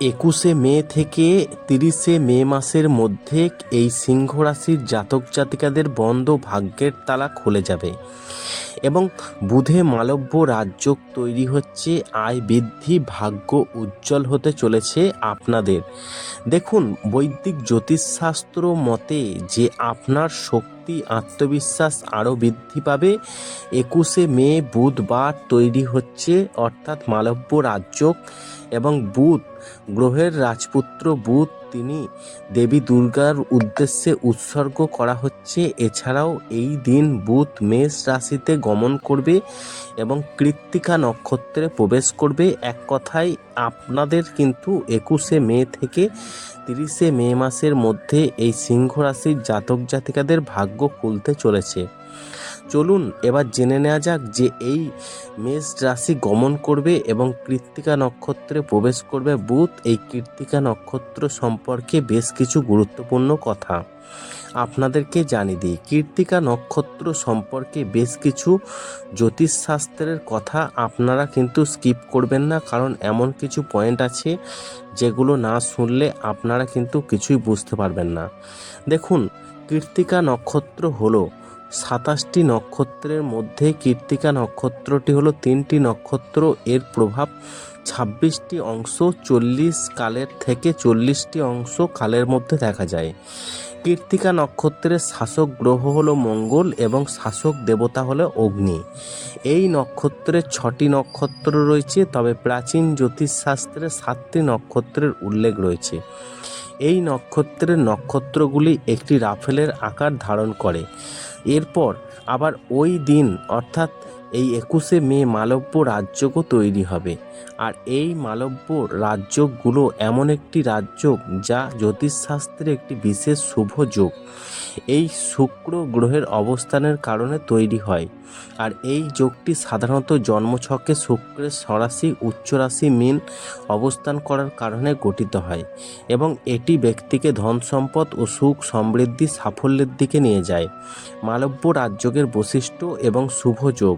একুশে মে থেকে তিরিশে মে মাসের মধ্যে এই সিংহ রাশির জাতক জাতিকাদের বন্ধ ভাগ্যের তালা খুলে যাবে এবং বুধে মালব্য রাজযোগ তৈরি হচ্ছে, আয় বৃদ্ধি, ভাগ্য উজ্জ্বল হতে চলেছে আপনাদের। দেখুন, বৈদিক জ্যোতিষশাস্ত্র মতে যে আপনার শক্তি, আত্মবিশ্বাস আরও বৃদ্ধি পাবে, একুশে মে বুধবার তৈরি হচ্ছে, অর্থাৎ মালব্য রাজযোগ এবং বুধ গ্রহের রাজপুত্র বুধ, তিনি দেবী দুর্গার উদ্দেশ্যে উৎসর্গ করা হচ্ছে। এছাড়াও এই দিন বুধ মেষ রাশিতে গমন করবে এবং কৃত্তিকা নক্ষত্রে প্রবেশ করবে। এক কথায়, আপনাদের কিন্তু একুশে মে থেকে তিরিশে মে মাসের মধ্যে এই সিংহ রাশির জাতক জাতিকাদের ভাগ্য খুলতে চলেছে। চলুন এবার জেনে নেওয়া যাক যে এই মেষ রাশি গমন করবে এবং কৃত্তিকা নক্ষত্রে প্রবেশ করবে বুধ। এই কৃত্তিকা নক্ষত্র সম্পর্কে বেশ কিছু গুরুত্বপূর্ণ কথা আপনাদেরকে জানিয়ে দিই। কৃত্তিকা নক্ষত্র সম্পর্কে বেশ কিছু জ্যোতিষশাস্ত্রের কথা আপনারা কিন্তু স্কিপ করবেন না, কারণ এমন কিছু পয়েন্ট আছে যেগুলো না শুনলে আপনারা কিন্তু কিছুই বুঝতে পারবেন না। দেখুন, কৃত্তিকা নক্ষত্র হলো সাতাশটি নক্ষত্রের মধ্যে কীর্তিকা নক্ষত্রটি হলো তিনটি নক্ষত্র। এর প্রভাব ছাব্বিশটি অংশ, চল্লিশ কালের থেকে চল্লিশটি অংশ কালের মধ্যে দেখা যায়। কীর্তিকা নক্ষত্রের শাসক গ্রহ হলো মঙ্গল এবং শাসক দেবতা হলো অগ্নি। এই নক্ষত্রে ছটি নক্ষত্র রয়েছে, তবে প্রাচীন জ্যোতিষশাস্ত্রে সাতটি নক্ষত্রের উল্লেখ রয়েছে। এই নক্ষত্রের নক্ষত্রগুলি একটি রাফেলের আকার ধারণ করে। এরপর আবার ওই দিন অর্থাৎ এই একুশে মে মালব্য রাজ্যকও তৈরি হবে। আর এই মালব্য রাজ্যগুলো এমন একটি রাজ্য যা জ্যোতিষশাস্ত্রে একটি বিশেষ শুভ যোগ। এই শুক্র গ্রহের অবস্থানের কারণে তৈরি হয়। আর এই যোগটি সাধারণত জন্মছকে শুক্রের সরাসি উচ্চ রাশি মিন অবস্থান করার কারণে গঠিত হয় এবং এটি ব্যক্তিকে ধন সম্পদ ও সুখ সমৃদ্ধি সাফল্যের দিকে নিয়ে যায়। মালব্য রাজযোগের বৈশিষ্ট্য এবং শুভ যোগ।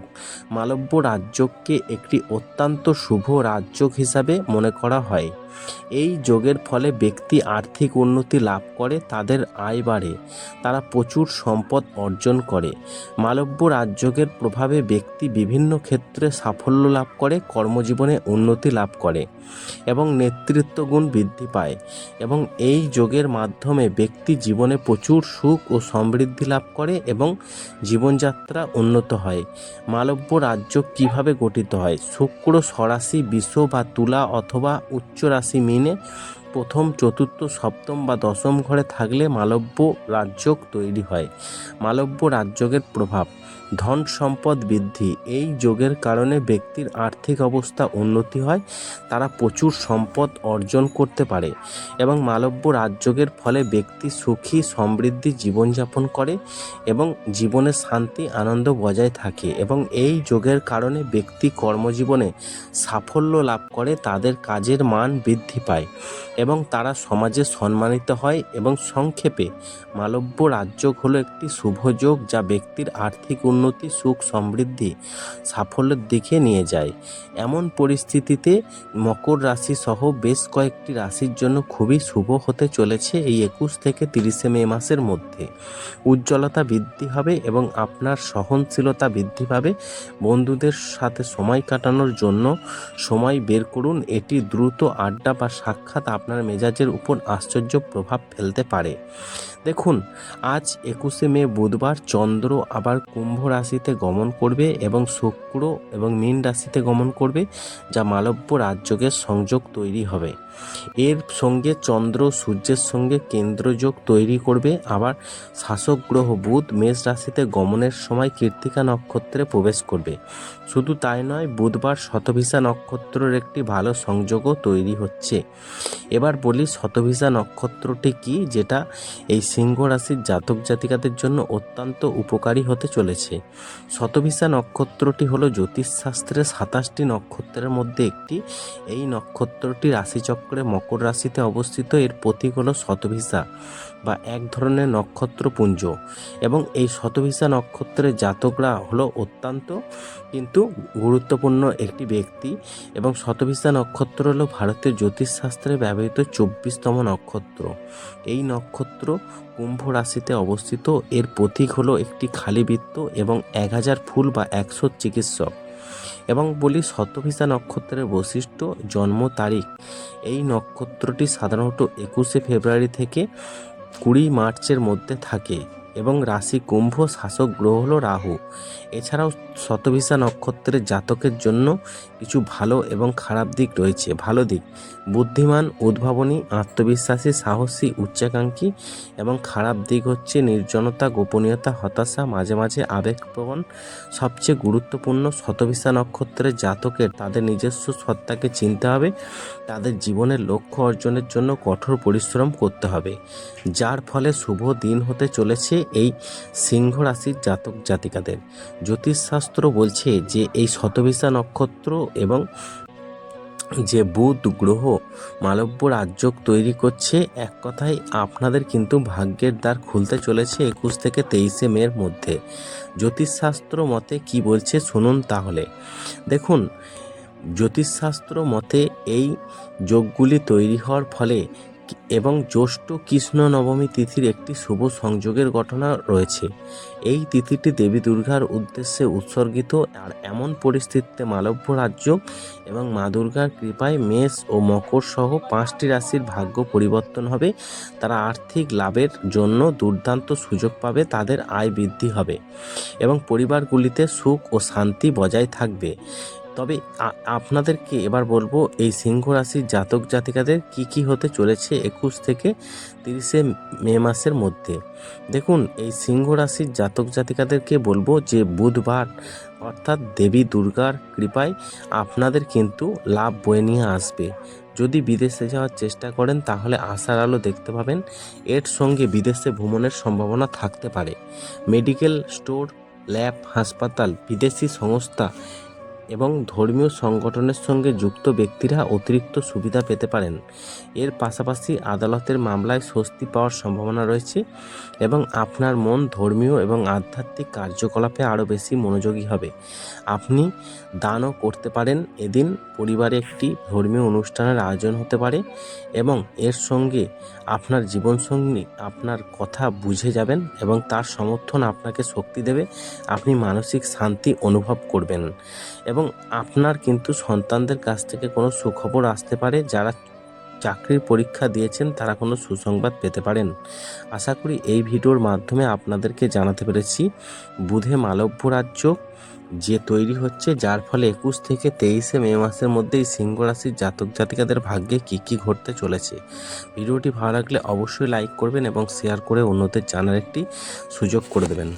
মালব্য রাজ্যকে একটি অত্যন্ত শুভ রাজ্য হিসাবে মনে করা হয়। এই যোগের ফলে ব্যক্তি আর্থিক উন্নতি লাভ করে, তাদের আয় বাড়ে, তারা প্রচুর সম্পদ অর্জন করে। মালব্য রাজযোগের প্রভাবে ব্যক্তি বিভিন্ন ক্ষেত্রে সাফল্য লাভ করে, কর্মজীবনে উন্নতি লাভ করে এবং নেতৃত্ব গুণ বৃদ্ধি পায় এবং এই যোগের মাধ্যমে ব্যক্তি জীবনে প্রচুর সুখ ও সমৃদ্ধি লাভ করে এবং জীবনযাত্রা উন্নত হয়। মালব্য রাজ্য কীভাবে গঠিত হয়? শুক্র, সরাসি, বিশ্ব বা তুলা অথবা উচ্চ রাশি মিনে প্রথম, চতুর্থ, সপ্তম বা দশম ঘরে থাকলে মালব্য রাজযোগ তৈরি হয়। মালব্য রাজযোগের প্রভাব, ধন সম্পদ বৃদ্ধি, এই যোগের কারণে ব্যক্তির আর্থিক অবস্থা উন্নতি হয়, তারা প্রচুর সম্পদ অর্জন করতে পারে এবং মালব্য রাজযোগের ফলে ব্যক্তি সুখী, সমৃদ্ধি জীবনযাপন করে এবং জীবনে শান্তি, আনন্দ বজায় থাকে এবং এই যোগের কারণে ব্যক্তি কর্মজীবনে সাফল্য লাভ করে, তাদের কাজের মান বৃদ্ধি পায় এবং তারা সমাজে সম্মানিত হয় এবং সংক্ষেপে মালব্য রাজযোগ হলো একটি শুভ যোগ যা ব্যক্তির আর্থিক উন্নতি, সুখ সমৃদ্ধি, সাফল্যের দিকে নিয়ে যায়। এমন পরিস্থিতিতে মকর রাশি সহ বেশ কয়েকটি রাশির জন্য খুবই শুভ হতে চলেছে এই একুশ থেকে তিরিশে মে মাসের মধ্যে। উজ্জ্বলতা বৃদ্ধি হবে এবং আপনার সহনশীলতা বৃদ্ধি পাবে। বন্ধুদের সাথে সময় কাটানোর জন্য সময় বের করুন। এটি দ্রুত আড্ডা বা সাক্ষাৎ আপনার মেজাজের উপর আশ্চর্য প্রভাব ফেলতে পারে। দেখুন, আজ একুশে মে বুধবার চন্দ্র আবার কুম্ভ রাশিতে গমন করবে এবং শুক্র এবং মীন রাশিতে গমন করবে, যা মালব্য রাজযোগের সংযোগ তৈরি হবে। এর সঙ্গে চন্দ্র সূর্যের সঙ্গে কেন্দ্রযোগ তৈরি করবে। আবার শাসক গ্রহ বুধ মেষ রাশিতে গমনের সময় কীর্তিকা নক্ষত্রে প্রবেশ করবে। শুধু তাই নয়, বুধবার শতভিসা নক্ষত্রের একটি ভালো সংযোগও তৈরি হচ্ছে। এবার বলি শতভিসা নক্ষত্রটি কি, যেটা এই সিংহ রাশির জাতক জাতিকাদের জন্য অত্যন্ত উপকারী হতে চলেছে? শতভিসা নক্ষত্রটি হলো জ্যোতিষশাস্ত্রের সাতাশটি নক্ষত্রের মধ্যে একটি। এই নক্ষত্রটি রাশিচক্রে মকর রাশিতে অবস্থিত, এর প্রতীক হলো শতভিসা। বা এক ধরনের নক্ষত্রপুঞ্জ। এবং এই শতভিসা নক্ষত্রের জাতকরা হলো অত্যন্ত কিন্তু গুরুত্বপূর্ণ একটি ব্যক্তি এবং শতভিসা নক্ষত্র হলো ভারতের জ্যোতিষশাস্ত্রে ব্যবহৃত চব্বিশতম নক্ষত্র। এই নক্ষত্র কুম্ভ রাশিতে অবস্থিত। এর প্রতীক হলো একটি খালি বৃত্ত এবং এক হাজার ফুল বা একশো চিকিৎসক। এবং বলি শতভিসা নক্ষত্রের বৈশিষ্ট্য, জন্ম তারিখ। এই নক্ষত্রটি সাধারণত একুশে ফেব্রুয়ারি থেকে কুড়ি মার্চের মধ্যে থাকে। এবং রাশি কুম্ভ শাসক গ্রহ হলো রাহু। এছাড়াও শতভিসা নক্ষত্রের জাতকের জন্য কিছু ভালো এবং খারাপ দিক রয়েছে। ভালো দিক, বুদ্ধিমান, উদ্ভাবনী, আত্মবিশ্বাসী, সাহসী, উচ্চাকাঙ্ক্ষী এবং খারাপ দিক হচ্ছে নির্জনতা, গোপনীয়তা, হতাশা, মাঝে মাঝে আবেগপ্রবণ। সবচেয়ে গুরুত্বপূর্ণ শতভিসা নক্ষত্রের জাতকের তাদের নিজস্ব সত্তাকে চিনতে হবে। তাদের জীবনের লক্ষ্য অর্জনের জন্য কঠোর পরিশ্রম করতে হবে। যার ফলে শুভ দিন হতে চলেছে এই সিংহ রাশির জাতক জাতিকাদের। জ্যোতিষশাস্ত্র বলছে যে এই শতভিসা নক্ষত্র এবং যে বুধ গ্রহ মালব্য রাজ্যক তৈরি করছে, এক কথায় আপনাদের কিন্তু ভাগ্যের দ্বার খুলতে চলেছে একুশ থেকে তেইশে মের মধ্যে। জ্যোতিষশাস্ত্র মতে কি বলছে শুনুন তাহলে। দেখুন, জ্যোতিষশাস্ত্র মতে এই যোগগুলি তৈরি হওয়ার ফলে এবং জ্যৈষ্ঠ কৃষ্ণ নবমী তিথির একটি শুভ সংযোগের ঘটনা রয়েছে। এই তিথিটি দেবী দুর্গার উদ্দেশ্যে উৎসর্গিত, আর এমন পরিস্থিতিতে মালব্য রাজ্য এবং মা দুর্গার কৃপায় মেষ ও মকর সহ পাঁচটি রাশির ভাগ্য পরিবর্তন হবে। তারা আর্থিক লাভের জন্য দুর্দান্ত সুযোগ পাবে, তাদের আয় বৃদ্ধি হবে এবং পরিবারগুলিতে সুখ ও শান্তি বজায় থাকবে। তবে আপনাদেরকে এবার বলব, এই সিংহ রাশির জাতক জাতিকাদের কি কি হতে চলেছে একুশ থেকে তিরিশে মে মাসের মধ্যে? দেখুন, এই সিংহ রাশির জাতক জাতিকাদেরকে বলব যে, বুধবার, অর্থাৎ দেবী দুর্গার কৃপায় আপনাদের কিন্তু লাভ বয়ে নিয়ে আসবে। যদি বিদেশে যাওয়ার চেষ্টা করেন, তাহলে আশার আলো দেখতে পাবেন। এর সঙ্গে বিদেশে ভ্রমণের সম্ভাবনা থাকতে পারে। মেডিকেল স্টোর, ল্যাব, হাসপাতাল, বিদেশি সংস্থা এবং ধর্মীয় সংগঠনের সঙ্গে যুক্ত ব্যক্তিরা অতিরিক্ত সুবিধা পেতে পারেন। এর পাশাপাশি আদালতের মামলায় স্বস্তি পাওয়ার সম্ভাবনা রয়েছে এবং আপনার মন ধর্মীয় এবং আধ্যাত্মিক কার্যকলাপে আরও বেশি মনোযোগী হবে। আপনি দানও করতে পারেন। এদিন পরিবারে একটি ধর্মীয় অনুষ্ঠানের আয়োজন হতে পারে এবং এর সঙ্গে আপনার জীবনসঙ্গী আপনার কথা বুঝে যাবেন এবং তার সমর্থন আপনাকে শক্তি দেবে। আপনি মানসিক শান্তি অনুভব করবেন এবং আপনার কিন্তু সন্তানদের কাছ থেকে কোনো সুখবর আসতে পারে, যারা চাকরির পরীক্ষা দিয়েছেন তারা কোনো সুসংবাদ পেতে পারেন। আশা করি এই ভিডিওর মাধ্যমে আপনাদেরকে জানাতে পেরেছি, বুধে মালব্য রাজ্য যে তৈরি হচ্ছে, যার ফলে একুশ থেকে তেইশে মে মাসের মধ্যে এই সিংহ রাশির জাতক জাতিকাদের ভাগ্যে কী কী ঘটতে চলেছে। ভিডিওটি ভালো লাগলে অবশ্যই লাইক করবেন এবং শেয়ার করে অন্যদের জানার একটি সুযোগ করে দেবেন।